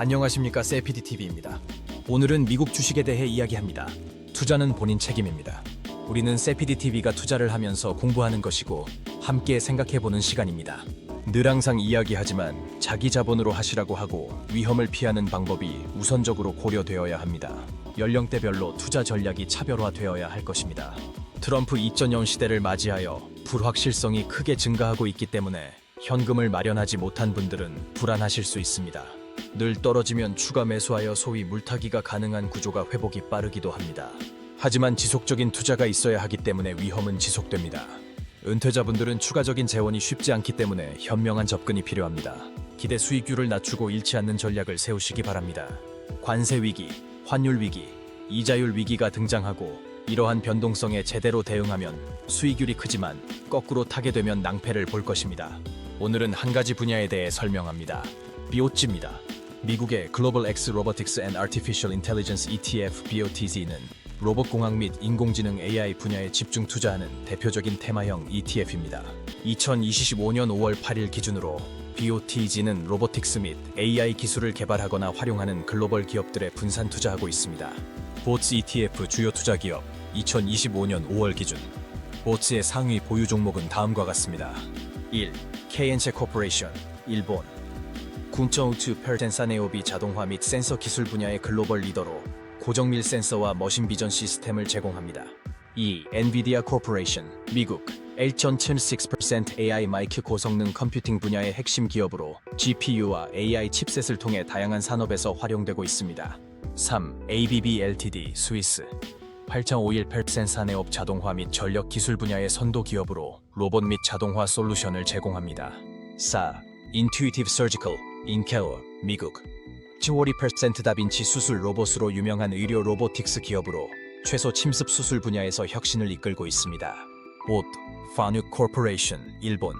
안녕하십니까 세피디 TV입니다. 오늘은 미국 주식에 대해 이야기합니다. 투자는 본인 책임입니다. 우리는 세피디 TV가 투자를 하면서 공부하는 것이고 함께 생각해보는 시간입니다. 늘 항상 이야기하지만 자기 자본으로 하시라고 하고 위험을 피하는 방법이 우선적으로 고려되어야 합니다. 연령대별로 투자 전략이 차별화되어야 할 것입니다. 트럼프 2.0 시대를 맞이하여 불확실성이 크게 증가하고 있기 때문에 현금을 마련하지 못한 분들은 불안하실 수 있습니다. 늘 떨어지면 추가 매수하여 소위 물타기가 가능한 구조가 회복이 빠르기도 합니다. 하지만 지속적인 투자가 있어야 하기 때문에 위험은 지속됩니다. 은퇴자분들은 추가적인 재원이 쉽지 않기 때문에 현명한 접근이 필요합니다. 기대 수익률을 낮추고 잃지 않는 전략을 세우시기 바랍니다. 관세 위기, 환율 위기, 이자율 위기가 등장하고 이러한 변동성에 제대로 대응하면 수익률이 크지만 거꾸로 타게 되면 낭패를 볼 것입니다. 오늘은 한 가지 분야에 대해 설명합니다. BOT입니다. 미국의 글로벌 X 로보틱스 앤 아티피셜 인텔리전스 ETF BOTZ는 로봇공학 및 인공지능 AI 분야에 집중 투자하는 대표적인 테마형 ETF입니다. 2025년 5월 8일 기준으로 BOTZ는 로보틱스 및 AI 기술을 개발하거나 활용하는 글로벌 기업들에 분산 투자하고 있습니다. 보츠 ETF 주요 투자 기업 2025년 5월 기준 보츠의 상위 보유 종목은 다음과 같습니다. 1. KNC 코퍼레이션 일본 9.52% 사네오비 자동화 및 센서 기술 분야의 글로벌 리더로 고정밀 센서와 머신 비전 시스템을 제공합니다. 2. 엔비디아 코퍼레이션 미국 8.76% AI 마이크 고성능 컴퓨팅 분야의 핵심 기업으로 GPU와 AI 칩셋을 통해 다양한 산업에서 활용되고 있습니다. 3. ABB LTD 스위스 8.51% 사내업 자동화 및 전력 기술 분야의 선도 기업으로 로봇 및 자동화 솔루션을 제공합니다. 4. Intuitive Surgical 인케어 미국 12% 다빈치 수술 로봇으로 유명한 의료 로보틱스 기업으로 최소 침습 수술 분야에서 혁신을 이끌고 있습니다. 5. 파누 코퍼레이션 일본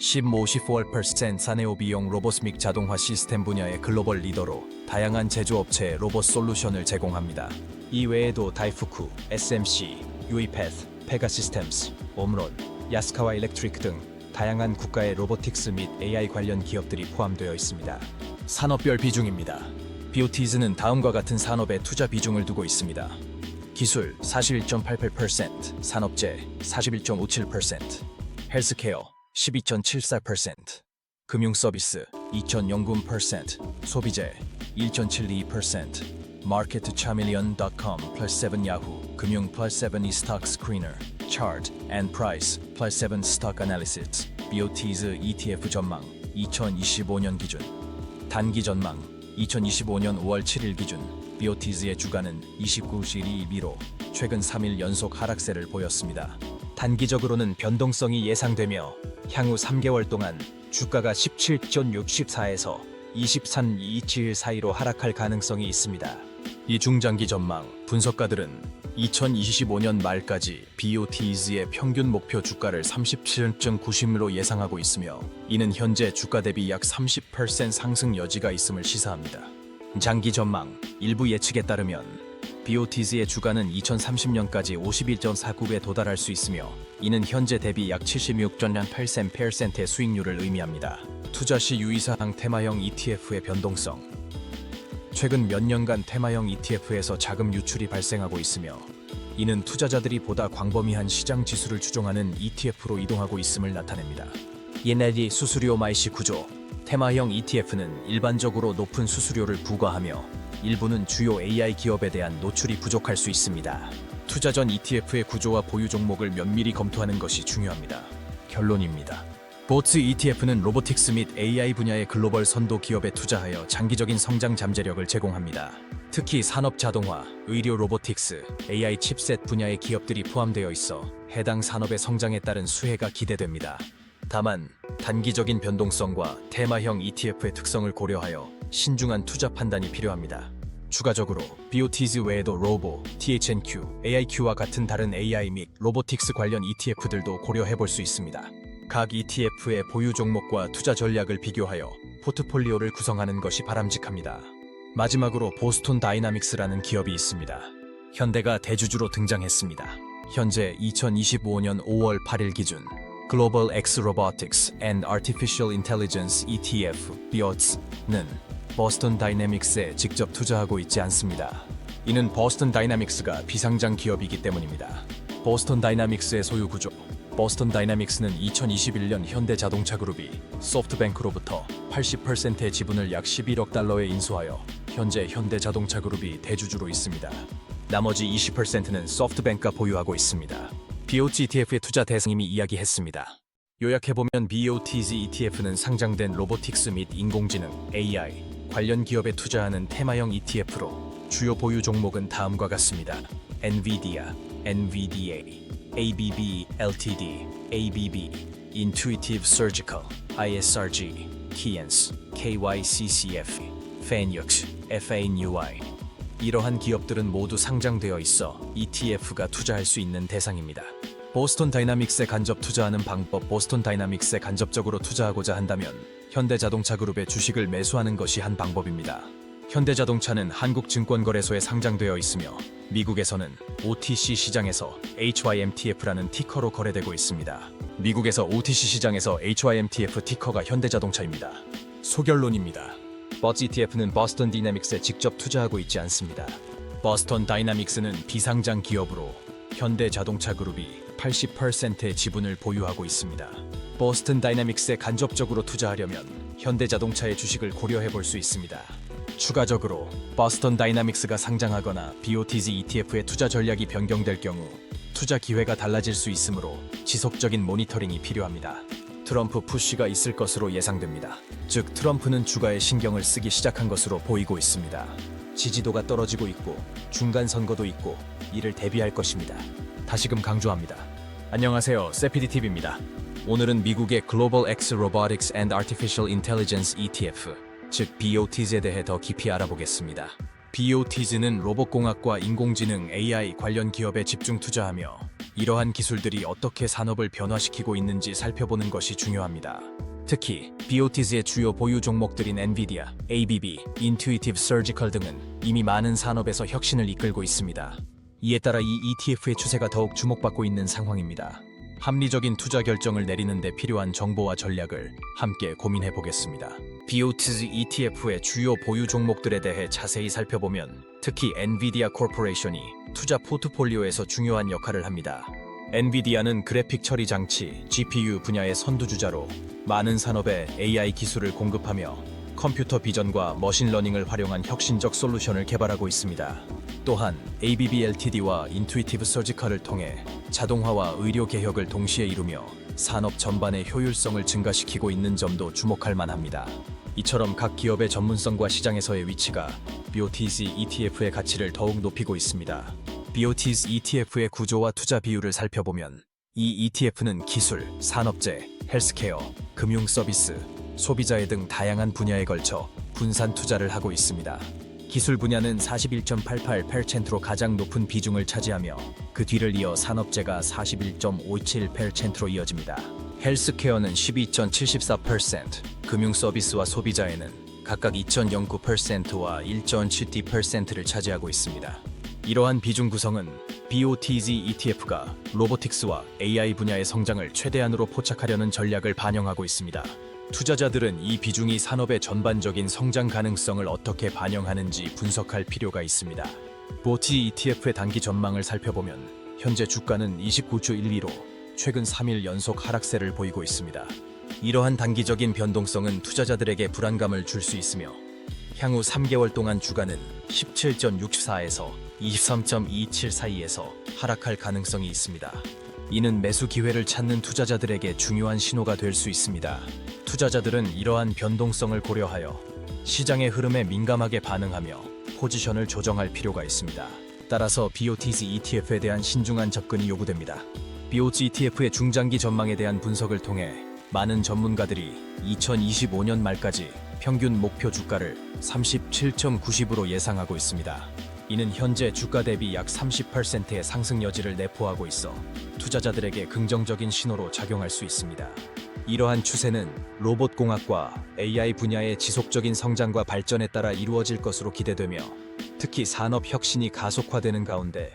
15.54% 사내오 비용 및 자동화 시스템 분야의 글로벌 리더로 다양한 제조업체에 로봇 솔루션을 제공합니다. 이외에도 다이푸쿠, SMC, 유이패스, 페가시스템스, 옴론, 야스카와 일렉트릭 등 다양한 국가의 로보틱스 및 AI 관련 기업들이 포함되어 있습니다. 산업별 비중입니다. 비오티즈는 다음과 같은 산업에 투자 비중을 두고 있습니다. 기술 41.88%, 산업재 41.57%, 헬스케어 12.74%, 금융 서비스 2.09%, 소비재 1.72%, marketchameleon.com plus 7 야후, 금융 plus 7 estock screener, chart and price plus 7 stock analysis, BOT's ETF 전망 2025년 기준 단기 전망 2025년 5월 7일 기준 비오티즈의 주가는 29.12위로 최근 3일 연속 하락세를 보였습니다. 단기적으로는 변동성이 예상되며 향후 3개월 동안 주가가 17.64에서 23.27 사이로 하락할 가능성이 있습니다. 이 중장기 전망 분석가들은 2025년 말까지 BOTZ의 평균 목표 주가를 37.90으로 예상하고 있으며 이는 현재 주가 대비 약 30% 상승 여지가 있음을 시사합니다. 장기 전망 일부 예측에 따르면 BOTZ의 주가는 2030년까지 51.49에 도달할 수 있으며 이는 현재 대비 약 76.8%의 수익률을 의미합니다. 투자 시 유의사항 테마형 ETF의 변동성 최근 몇 년간 테마형 ETF에서 자금 유출이 발생하고 있으며 이는 투자자들이 보다 광범위한 시장 지수를 추종하는 ETF로 이동하고 있음을 나타냅니다. 예네디 수수료 말시 구조 테마형 ETF는 일반적으로 높은 수수료를 부과하며 일부는 주요 AI 기업에 대한 노출이 부족할 수 있습니다. 투자 전 ETF의 구조와 보유 종목을 면밀히 검토하는 것이 중요합니다. 결론입니다. 보츠 ETF는 로보틱스 및 AI 분야의 글로벌 선도 기업에 투자하여 장기적인 성장 잠재력을 제공합니다. 특히 산업 자동화, 의료 로보틱스, AI 칩셋 분야의 기업들이 포함되어 있어 해당 산업의 성장에 따른 수혜가 기대됩니다. 다만 단기적인 변동성과 테마형 ETF의 특성을 고려하여 신중한 투자 판단이 필요합니다. 추가적으로 BOTZ 외에도 로보, THNQ, AIQ와 같은 다른 AI 및 로보틱스 관련 ETF들도 고려해 볼 수 있습니다. 각 ETF의 보유 종목과 투자 전략을 비교하여 포트폴리오를 구성하는 것이 바람직합니다. 마지막으로 보스톤 다이나믹스라는 기업이 있습니다. 현대가 대주주로 등장했습니다. 현재 2025년 5월 8일 기준 Global X Robotics and Artificial Intelligence ETF BOTS는 버스턴 다이내믹스에 직접 투자하고 있지 않습니다. 이는 버스턴 다이내믹스가 비상장 기업이기 때문입니다. 버스턴 다이내믹스의 소유 구조 버스턴 다이내믹스는 2021년 현대자동차 그룹이 소프트뱅크로부터 80%의 지분을 약 11억 달러에 인수하여 현재 현대자동차 그룹이 대주주로 있습니다. 나머지 20%는 소프트뱅크가 보유하고 있습니다. BOT ETF의 투자 대상님이 이야기했습니다. 요약해보면 BOTZ ETF는 상장된 로보틱스 및 인공지능 AI 관련 기업에 투자하는 테마형 ETF로 주요 보유 종목은 다음과 같습니다. NVIDIA, NVDA, ABB Ltd, ABB, Intuitive Surgical, ISRG, Keyence, KYCCF, Fanux, FANUI. 이러한 기업들은 모두 상장되어 있어 ETF가 투자할 수 있는 대상입니다. 보스턴 다이나믹스에 간접 투자하는 방법 보스턴 다이나믹스에 간접적으로 투자하고자 한다면 현대자동차 그룹의 주식을 매수하는 것이 한 방법입니다. 현대자동차는 한국증권거래소에 상장되어 있으며 미국에서는 OTC 시장에서 HYMTF라는 티커로 거래되고 있습니다. 미국에서 OTC 시장에서 HYMTF 티커가 현대자동차입니다. 소결론입니다. 버즈 ETF는 버스턴 디나믹스에 직접 투자하고 있지 않습니다. 버스턴 다이나믹스는 비상장 기업으로 현대 자동차 그룹이 80%의 지분을 보유하고 있습니다. 버스턴 다이나믹스에 간접적으로 투자하려면 현대 자동차의 주식을 고려해 볼 수 있습니다. 추가적으로 버스턴 다이나믹스가 상장하거나 BOTZ ETF의 투자 전략이 변경될 경우 투자 기회가 달라질 수 있으므로 지속적인 모니터링이 필요합니다. 트럼프 푸시가 있을 것으로 예상됩니다. 즉 트럼프는 주가에 신경을 쓰기 시작한 것으로 보이고 있습니다. 지지도가 떨어지고 있고 중간 선거도 있고 이를 대비할 것입니다. 다시금 강조합니다. 안녕하세요. 세피디 TV입니다. 오늘은 미국의 Global X Robotics and Artificial Intelligence ETF, 즉 BOTZ에 대해 더 깊이 알아보겠습니다. BOTZ는 로봇공학과 인공지능 AI 관련 기업에 집중 투자하며 이러한 기술들이 어떻게 산업을 변화시키고 있는지 살펴보는 것이 중요합니다. 특히 BOTZ의 주요 보유 종목들인 엔비디아, ABB, Intuitive Surgical 등은 이미 많은 산업에서 혁신을 이끌고 있습니다. 이에 따라 이 ETF의 추세가 더욱 주목받고 있는 상황입니다. 합리적인 투자 결정을 내리는 데 필요한 정보와 전략을 함께 고민해 보겠습니다. BOTZ ETF의 주요 보유 종목들에 대해 자세히 살펴보면 특히 엔비디아 코퍼레이션이 투자 포트폴리오에서 중요한 역할을 합니다. 엔비디아는 그래픽 처리 장치, GPU 분야의 선두주자로 많은 산업에 AI 기술을 공급하며 컴퓨터 비전과 머신러닝을 활용한 혁신적 솔루션을 개발하고 있습니다. 또한 ABB Ltd와 인투이티브 서지컬을 통해 자동화와 의료 개혁을 동시에 이루며 산업 전반의 효율성을 증가시키고 있는 점도 주목할 만합니다. 이처럼 각 기업의 전문성과 시장에서의 위치가 BOTZ ETF의 가치를 더욱 높이고 있습니다. BOTZ ETF의 구조와 투자 비율을 살펴보면 이 ETF는 기술, 산업재, 헬스케어, 금융 서비스, 소비자의 등 다양한 분야에 걸쳐 분산 투자를 하고 있습니다. 기술 분야는 41.88%로 가장 높은 비중을 차지하며 그 뒤를 이어 산업재가 41.57%로 이어집니다. 헬스케어는 12.74%, 금융 서비스와 소비자에는 각각 2.09%와 1.72%를 차지하고 있습니다. 이러한 비중 구성은 BOTZ ETF가 로보틱스와 AI 분야의 성장을 최대한으로 포착하려는 전략을 반영하고 있습니다. 투자자들은 이 비중이 산업의 전반적인 성장 가능성을 어떻게 반영하는지 분석할 필요가 있습니다. 보티 ETF의 단기 전망을 살펴보면 현재 주가는 29.12로 최근 3일 연속 하락세를 보이고 있습니다. 이러한 단기적인 변동성은 투자자들에게 불안감을 줄 수 있으며 향후 3개월 동안 주가는 17.64에서 23.27 사이에서 하락할 가능성이 있습니다. 이는 매수 기회를 찾는 투자자들에게 중요한 신호가 될 수 있습니다. 투자자들은 이러한 변동성을 고려하여 시장의 흐름에 민감하게 반응하며 포지션을 조정할 필요가 있습니다. 따라서 BOTZ ETF에 대한 신중한 접근이 요구됩니다. BOT ETF의 중장기 전망에 대한 분석을 통해 많은 전문가들이 2025년 말까지 평균 목표 주가를 37.90으로 예상하고 있습니다. 이는 현재 주가 대비 약 30%의 상승 여지를 내포하고 있어 투자자들에게 긍정적인 신호로 작용할 수 있습니다. 이러한 추세는 로봇 공학과 AI 분야의 지속적인 성장과 발전에 따라 이루어질 것으로 기대되며 특히 산업 혁신이 가속화되는 가운데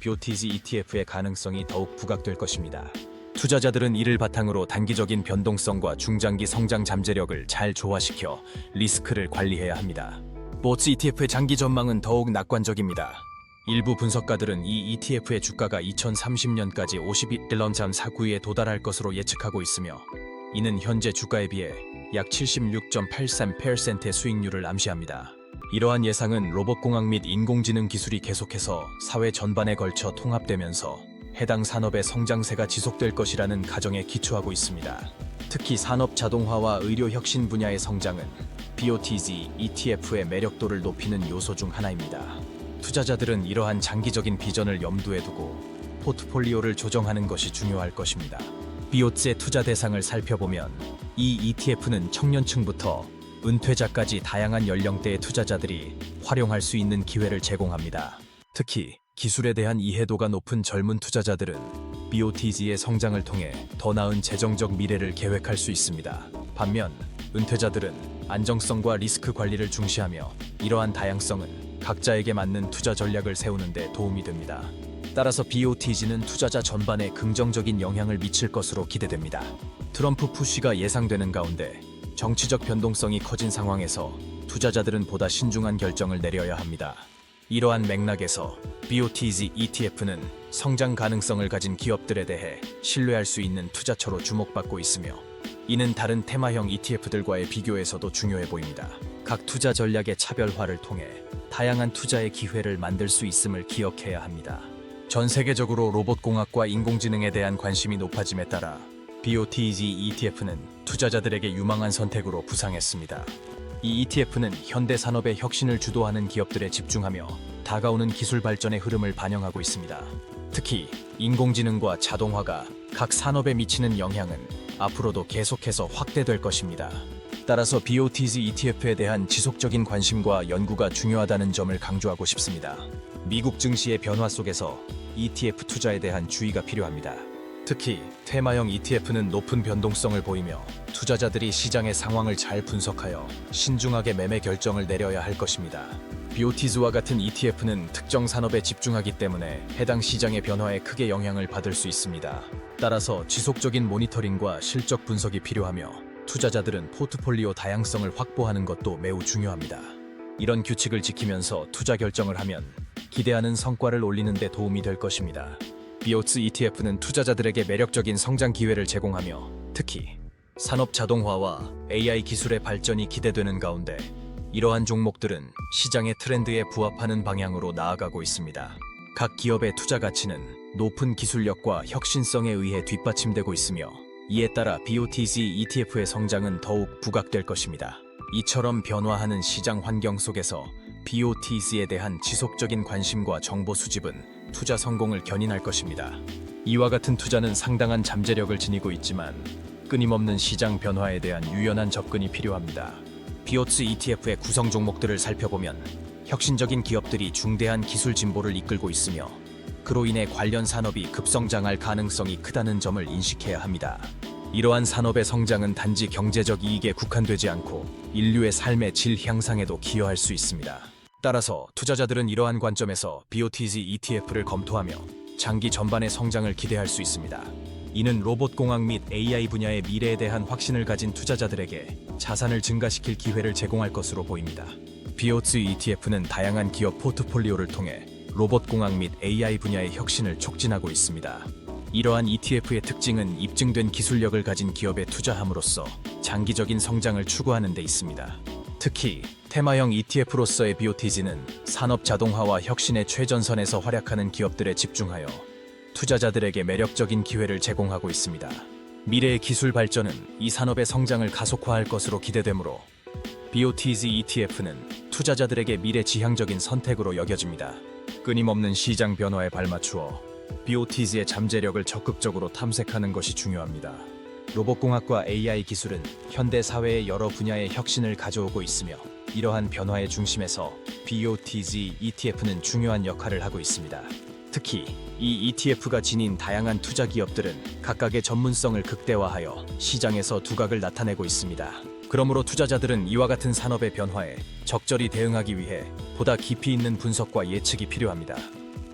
BOTZ ETF의 가능성이 더욱 부각될 것입니다. 투자자들은 이를 바탕으로 단기적인 변동성과 중장기 성장 잠재력을 잘 조화시켜 리스크를 관리해야 합니다. 보츠 ETF의 장기 전망은 더욱 낙관적입니다. 일부 분석가들은 이 ETF의 주가가 2030년까지 51달러 49에 도달할 것으로 예측하고 있으며 이는 현재 주가에 비해 약 76.83%의 수익률을 암시합니다. 이러한 예상은 로봇공학 및 인공지능 기술이 계속해서 사회 전반에 걸쳐 통합되면서 해당 산업의 성장세가 지속될 것이라는 가정에 기초하고 있습니다. 특히 산업 자동화와 의료 혁신 분야의 성장은 BOTZ ETF의 매력도를 높이는 요소 중 하나입니다. 투자자들은 이러한 장기적인 비전을 염두에 두고 포트폴리오를 조정하는 것이 중요할 것입니다. BOT의 투자 대상을 살펴보면 이 ETF는 청년층부터 은퇴자까지 다양한 연령대의 투자자들이 활용할 수 있는 기회를 제공합니다. 특히 기술에 대한 이해도가 높은 젊은 투자자들은 BOTZ의 성장을 통해 더 나은 재정적 미래를 계획할 수 있습니다. 반면 은퇴자들은 안정성과 리스크 관리를 중시하며 이러한 다양성은 각자에게 맞는 투자 전략을 세우는 데 도움이 됩니다. 따라서 BOTZ는 투자자 전반에 긍정적인 영향을 미칠 것으로 기대됩니다. 트럼프 푸시가 예상되는 가운데 정치적 변동성이 커진 상황에서 투자자들은 보다 신중한 결정을 내려야 합니다. 이러한 맥락에서 BOTZ ETF는 성장 가능성을 가진 기업들에 대해 신뢰할 수 있는 투자처로 주목받고 있으며 이는 다른 테마형 ETF들과의 비교에서도 중요해 보입니다. 각 투자 전략의 차별화를 통해 다양한 투자의 기회를 만들 수 있음을 기억해야 합니다. 전 세계적으로 로봇공학과 인공지능에 대한 관심이 높아짐에 따라 BOTZ ETF는 투자자들에게 유망한 선택으로 부상했습니다. 이 ETF는 현대 산업의 혁신을 주도하는 기업들에 집중하며 다가오는 기술 발전의 흐름을 반영하고 있습니다. 특히 인공지능과 자동화가 각 산업에 미치는 영향은 앞으로도 계속해서 확대될 것입니다. 따라서 BOTZ ETF에 대한 지속적인 관심과 연구가 중요하다는 점을 강조하고 싶습니다. 미국 증시의 변화 속에서 ETF 투자에 대한 주의가 필요합니다. 특히 테마형 ETF는 높은 변동성을 보이며 투자자들이 시장의 상황을 잘 분석하여 신중하게 매매 결정을 내려야 할 것입니다. BOTZ와 같은 ETF는 특정 산업에 집중하기 때문에 해당 시장의 변화에 크게 영향을 받을 수 있습니다. 따라서 지속적인 모니터링과 실적 분석이 필요하며 투자자들은 포트폴리오 다양성을 확보하는 것도 매우 중요합니다. 이런 규칙을 지키면서 투자 결정을 하면 기대하는 성과를 올리는 데 도움이 될 것입니다. 비오츠 ETF는 투자자들에게 매력적인 성장 기회를 제공하며 특히 산업 자동화와 AI 기술의 발전이 기대되는 가운데 이러한 종목들은 시장의 트렌드에 부합하는 방향으로 나아가고 있습니다. 각 기업의 투자 가치는 높은 기술력과 혁신성에 의해 뒷받침되고 있으며 이에 따라 BOTZ ETF의 성장은 더욱 부각될 것입니다. 이처럼 변화하는 시장 환경 속에서 BOTZ에 대한 지속적인 관심과 정보 수집은 투자 성공을 견인할 것입니다. 이와 같은 투자는 상당한 잠재력을 지니고 있지만 끊임없는 시장 변화에 대한 유연한 접근이 필요합니다. 비오츠 ETF의 구성 종목들을 살펴보면 혁신적인 기업들이 중대한 기술 진보를 이끌고 있으며 그로 인해 관련 산업이 급성장할 가능성이 크다는 점을 인식해야 합니다. 이러한 산업의 성장은 단지 경제적 이익에 국한되지 않고 인류의 삶의 질 향상에도 기여할 수 있습니다. 따라서 투자자들은 이러한 관점에서 BOTZ ETF를 검토하며 장기 전반의 성장을 기대할 수 있습니다. 이는 로봇공학 및 AI 분야의 미래에 대한 확신을 가진 투자자들에게 자산을 증가시킬 기회를 제공할 것으로 보입니다. BOTZ ETF는 다양한 기업 포트폴리오를 통해 로봇공학 및 AI 분야의 혁신을 촉진하고 있습니다. 이러한 ETF의 특징은 입증된 기술력을 가진 기업에 투자함으로써 장기적인 성장을 추구하는 데 있습니다. 특히 테마형 ETF로서의 BOTZ는 산업 자동화와 혁신의 최전선에서 활약하는 기업들에 집중하여 투자자들에게 매력적인 기회를 제공하고 있습니다. 미래의 기술 발전은 이 산업의 성장을 가속화할 것으로 기대되므로 BOTZ ETF는 투자자들에게 미래 지향적인 선택으로 여겨집니다. 끊임없는 시장 변화에 발맞추어 BOTZ의 잠재력을 적극적으로 탐색하는 것이 중요합니다. 로봇공학과 AI 기술은 현대 사회의 여러 분야의 혁신을 가져오고 있으며 이러한 변화의 중심에서 BOTZ ETF는 중요한 역할을 하고 있습니다. 특히 이 ETF가 지닌 다양한 투자 기업들은 각각의 전문성을 극대화하여 시장에서 두각을 나타내고 있습니다. 그러므로 투자자들은 이와 같은 산업의 변화에 적절히 대응하기 위해 보다 깊이 있는 분석과 예측이 필요합니다.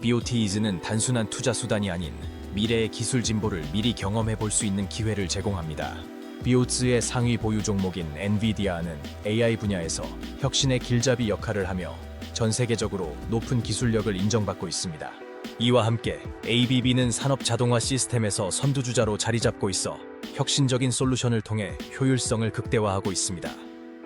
BOTZ는 단순한 투자 수단이 아닌 미래의 기술 진보를 미리 경험해 볼 수 있는 기회를 제공합니다. 비오츠의 상위 보유 종목인 엔비디아는 AI 분야에서 혁신의 길잡이 역할을 하며 전 세계적으로 높은 기술력을 인정받고 있습니다. 이와 함께 ABB는 산업 자동화 시스템에서 선두주자로 자리 잡고 있어 혁신적인 솔루션을 통해 효율성을 극대화하고 있습니다.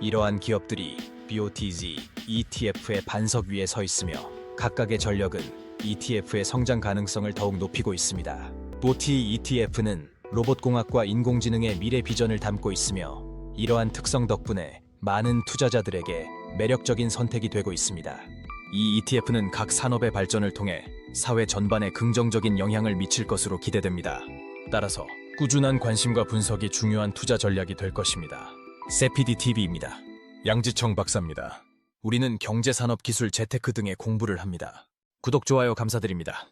이러한 기업들이 BOTZ ETF의 반석 위에 서 있으며 각각의 전력은 ETF의 성장 가능성을 더욱 높이고 있습니다. BOT ETF는 로봇공학과 인공지능의 미래 비전을 담고 있으며 이러한 특성 덕분에 많은 투자자들에게 매력적인 선택이 되고 있습니다. 이 ETF는 각 산업의 발전을 통해 사회 전반에 긍정적인 영향을 미칠 것으로 기대됩니다. 따라서 꾸준한 관심과 분석이 중요한 투자 전략이 될 것입니다. 세피디 TV입니다. 양지청 박사입니다. 우리는 경제, 산업, 기술, 재테크 등의 공부를 합니다. 구독, 좋아요 감사드립니다.